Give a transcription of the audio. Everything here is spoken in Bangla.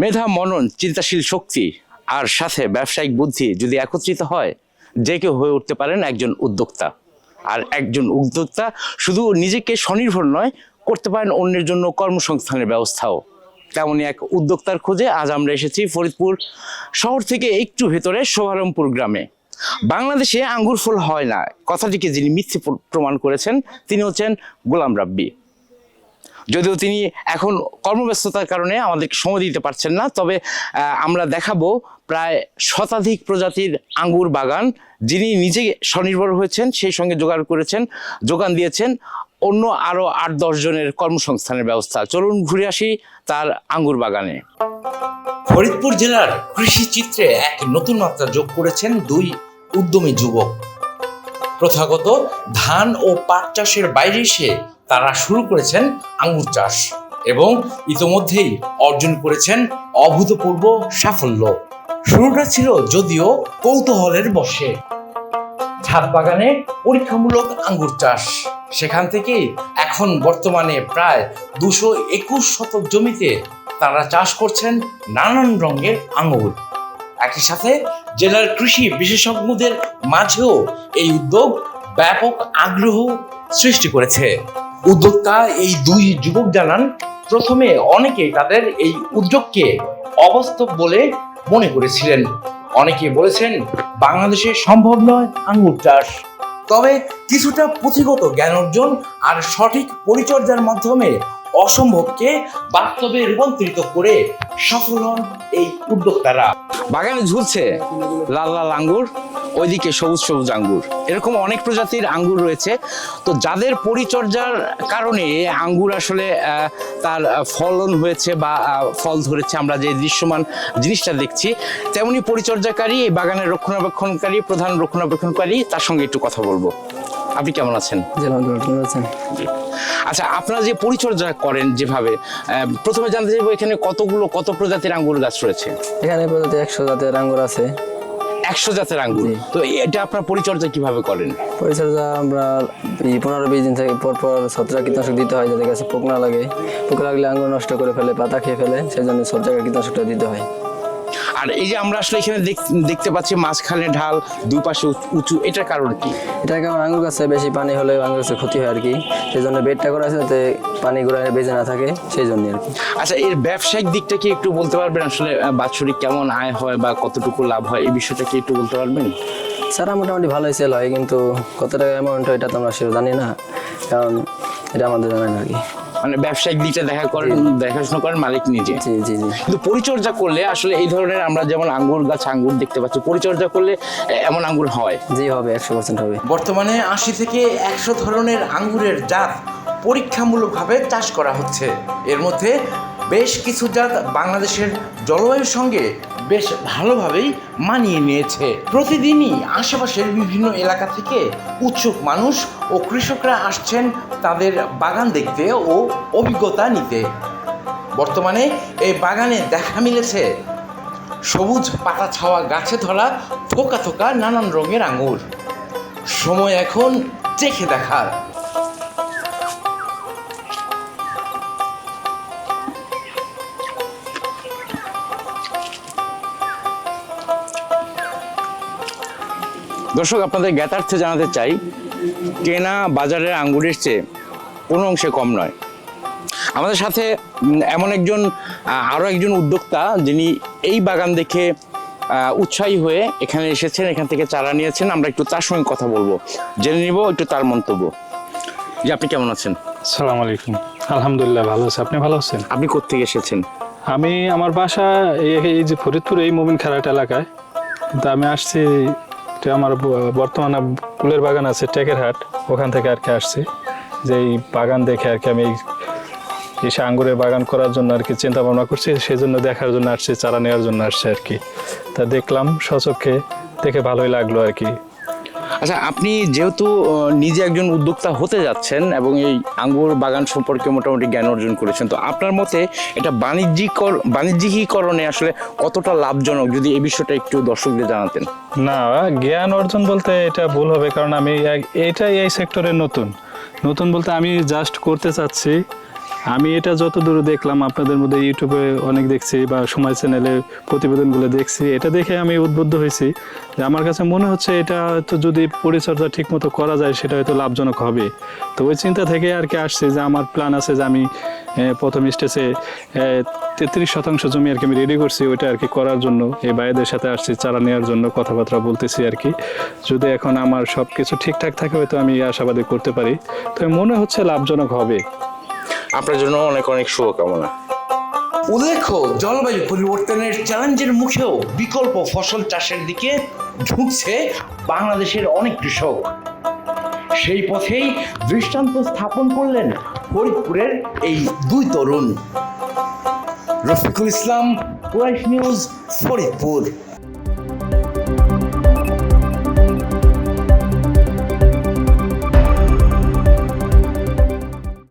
মেধা, মনন, চিন্তাশীল শক্তি আর সাথে ব্যবসায়িক বুদ্ধি যদি একত্রিত হয়, যে কেউ হয়ে উঠতে পারেন একজন উদ্যোক্তা। আর একজন উদ্যোক্তা শুধু নিজেকে স্বনির্ভর নয়, করতে পারেন অন্যের জন্য কর্মসংস্থানের ব্যবস্থাও। তেমনই এক উদ্যোক্তার খোঁজে আজ আমরা এসেছি ফরিদপুর শহর থেকে একটু ভেতরে শোভারমপুর গ্রামে। বাংলাদেশে আঙ্গুর ফল হয় না। কথাটিকে যিনি মিথ্যে প্রমাণ করেছেন, তিনি হচ্ছেন গোলাম রাব্বি। যদিও তিনি এখন কর্মব্যস্ততার কারণে আমাদেরকে সময় দিতে পারছেন না, তবে আমরা দেখাবো প্রায় শতাধিক প্রজাতির আঙ্গুর বাগান। যিনি নিজে স্বনির্ভর হয়েছেন, সেই সঙ্গে জোগাড় করেছেন, যোগান দিয়েছেন অন্য আরও আট দশ জনের কর্মসংস্থানের ব্যবস্থা। চলুন ঘুরে আসি তার আঙ্গুর বাগানে। ফরিদপুর জেলার কৃষি চিত্রে এক নতুন মাত্রা যোগ করেছেন দুই উদ্যমী যুবক। প্রথাগত ধান ও পাট চাষের বাইরে এসে তারা শুরু করেছেন আঙ্গুর চাষ এবং ইতোমধ্যেই অর্জন করেছেন অভূতপূর্ব সাফল্য। শুরুটা ছিল যদিও কৌতূহলের বসে ছাদ বাগানে পরীক্ষামূলক আঙ্গুর চাষ। সেখান থেকে এখন বর্তমানে প্রায় দুশো একুশ শতক জমিতে তারা চাষ করছেন নানান রঙের আঙ্গুর। একই সাথে জেলার কৃষি বিশেষজ্ঞদের মাঝেও এই উদ্যোগ ব্যাপক আগ্রহ সৃষ্টি করেছে। উদ্যোক্তা এই দুই যুবক জানান, প্রথমে অনেকে তাদের এই উদ্যোগকে অবাস্তব বলে মনে করেছিলেন। অনেকে বলেছেন, বাংলাদেশে সম্ভব নয় আঙ্গুর চাষ। তবে কিছুটা পুঁথিগত জ্ঞান অর্জন আর সঠিক পরিচর্যার মাধ্যমে অসম্ভবকে বাস্তবে রূপান্তরিত করে সফল হন এই উদ্যোক্তারা। বাগানে ঝুলছে লাল লাল আঙ্গুর, ওইদিকে সবুজ সবুজ আঙ্গুর। এরকম অনেক প্রজাতির আঙ্গুর রয়েছে। তো যাদের পরিচর্যার কারণে আঙ্গুর আসলে তার ফলন হয়েছে বা ফল ধরেছে, আমরা যে দৃশ্যমান জিনিসটা দেখছি, তেমনি পরিচর্যাকারী, এই বাগানের রক্ষণাবেক্ষণকারী, প্রধান রক্ষণাবেক্ষণকারী, তার সঙ্গে একটু কথা বলব। আপনি কেমন আছেন? আচ্ছা আপনারা যে পরিচর্যা করেন যেভাবে প্রথমে জানতে চাইব এখানে কতগুলো কত প্রজাতির আঙ্গুর গাছ রয়েছে? এখানে প্রজাতি একশো জাতের আঙ্গুর আছে। একশো জাতের আঙ্গুর। তো এটা আপনার পরিচর্যা কীভাবে করেন? পরিচর্যা আমরা পনেরো বিশ দিন থেকে পর পর ছত্রাক কীটনাশক দিতে হয় যাতে গাছে পোক না লাগে। পোক লাগলে আঙ্গুর নষ্ট করে ফেলে পাতা খেয়ে ফেলে সেই জন্য ছত্রাক কীটনাশকটা দিতে হয়। আর এই যে আমরা আসলে এখানে দেখতে পাচ্ছি মাঝখানে ঢাল দুই পাশে উঁচু- এটার কারণ কি? এটার কারণ আঙ্গুর গাছে বেশি পানি হলে আঙুর গাছের ক্ষতি হয় আর কি। সেই জন্য বেডটা করা আছে যাতে পানি ঘুরায় বেজে না থাকে সেই জন্য আর কি। আচ্ছা এর ব্যবসায়িক দিকটা কি একটু বলতে পারবেন? আসলে বাৎসরিক কেমন আয় হয় বা কতটুকু লাভ হয়? এই বিষয়টা কি একটু বলতে পারবেন? সারা মোটামুটি ভালোই সেল হয় কিন্তু কত টাকা অ্যামাউন্ট হয় এটা তো আমরা সেটা জানি না কারণ এটা আমাদের জানা আর কি। মানে ব্যবসায়িক দিকটা দেখা করেন দেখাশোনা করেন মালিক নিজে। জি জি জি। কিন্তু পরিচর্যা করলে আসলে এই ধরনের আমরা যেমন আঙ্গুর গাছ আঙ্গুর দেখতে পাচ্ছি পরিচর্যা করলে এমন আঙ্গুর হয়। জি হবে একশো পার্সেন্ট হবে। বর্তমানে আশি থেকে একশো ধরনের আঙ্গুরের জাত পরীক্ষামূলকভাবে চাষ করা হচ্ছে। এর মধ্যে বেশ কিছু জাত বাংলাদেশের জলবায়ুর সঙ্গে বেশ ভালোভাবেই মানিয়ে নিয়েছে। প্রতিদিনই আশেপাশের বিভিন্ন এলাকা থেকে উৎসুক মানুষ ও কৃষকরা আসছেন তাদের বাগান দেখতে ও অভিজ্ঞতা নিতে। বর্তমানে এই বাগানে দেখা মিলেছে সবুজ পাতা ছাওয়া গাছে ধরা থোকা থোকা নানান রঙের আঙুর। সময় এখন চেখে দেখার। দর্শক আপনাদের জ্ঞাতার্থে জানাতে চাই কেনা বাজারের আঙ্গুরের চেয়ে কোনো অংশে কম নয়। আমাদের সাথে এমন একজন আরও একজন উদ্যোক্তা যিনি এই বাগান দেখে উৎসাহী হয়ে এখানে এসেছেন এখান থেকে চারা নিয়েছেন। আমরা একটু তার সঙ্গে কথা বলব। জেনে নিব একটু তার মন্তব্য। যে আপনি কেমন আছেন? সালাম আলাইকুম। আলহামদুলিল্লাহ ভালো আছে। আপনি ভালো আছেন? আপনি কোথেকে এসেছেন? আমি আমার বাসা এই যে ফরিদপুর এই মোমিন খেলাট এলাকায়। কিন্তু আমি আসছি এটা আমার বর্তমানে ফুলের বাগান আছে টেকের হাট, ওখান থেকে আর কি আসছি। যে এই বাগান দেখে আর কি আমি এসে আঙ্গুরের বাগান করার জন্য আর কি চিন্তা ভাবনা করছি সেই জন্য দেখার জন্য আসছি, চারা নেওয়ার জন্য আসছে আর কি। তা দেখলাম সচক্ষে দেখে ভালোই লাগল আর কি। আচ্ছা আপনি যেহেতু নিজে একজন উদ্যোক্তা হতে যাচ্ছেন এবং এই আঙ্গুর বাগান সম্পর্কে মোটামুটি জ্ঞান অর্জন করেছেন, তো আপনার মতে এটা বাণিজ্যিক বাণিজ্যিকীকরণে আসলে কতটা লাভজনক? যদি এই বিষয়টা একটু দর্শকদের জানাতেন। না, জ্ঞান অর্জন বলতে এটা ভুল হবে, কারণ আমি এটাই এই সেক্টরে নতুন। নতুন বলতে আমি জাস্ট করতে চাচ্ছি আমি এটা যতদূর দেখলাম, আপনাদের মধ্যে ইউটিউবে অনেক দেখছি বা সময় চ্যানেলে প্রতিবেদনগুলো দেখছি, এটা দেখে আমি উদ্বুদ্ধ হয়েছি যে আমার কাছে মনে হচ্ছে এটা তো যদি পরিচর্যা ঠিকমতো করা যায়, সেটা হয়তো লাভজনক হবে। তো ওই চিন্তা থেকে আর কি আসছে যে আমার প্ল্যান আছে যে আমি প্রথম স্টেজে তেত্রিশ শতাংশ জমি আর কি আমি রেডি করছি, ওইটা আর কি করার জন্য, এই ভাইদের সাথে আসছি, চারা নেওয়ার জন্য কথাবার্তা বলতেছি আর কি। যদি এখন আমার সব কিছু ঠিকঠাক থাকে, হয়তো আমি আশাবাদী করতে পারি। তো মনে হচ্ছে লাভজনক হবে। আপনার জন্য অনেক অনেক শুভকামনা। উল্লেখ্য, জলবায়ু পরিবর্তনের চ্যালেঞ্জের মুখেও বিকল্প ফসল চাষের দিকে ঝুঁকছে বাংলাদেশের অনেক কৃষক। সেই পথেই দৃষ্টান্ত স্থাপন করলেন ফরিদপুরের এই দুই তরুণ। রফিকুল ইসলাম, কুরাইশ নিউজ, ফরিদপুর।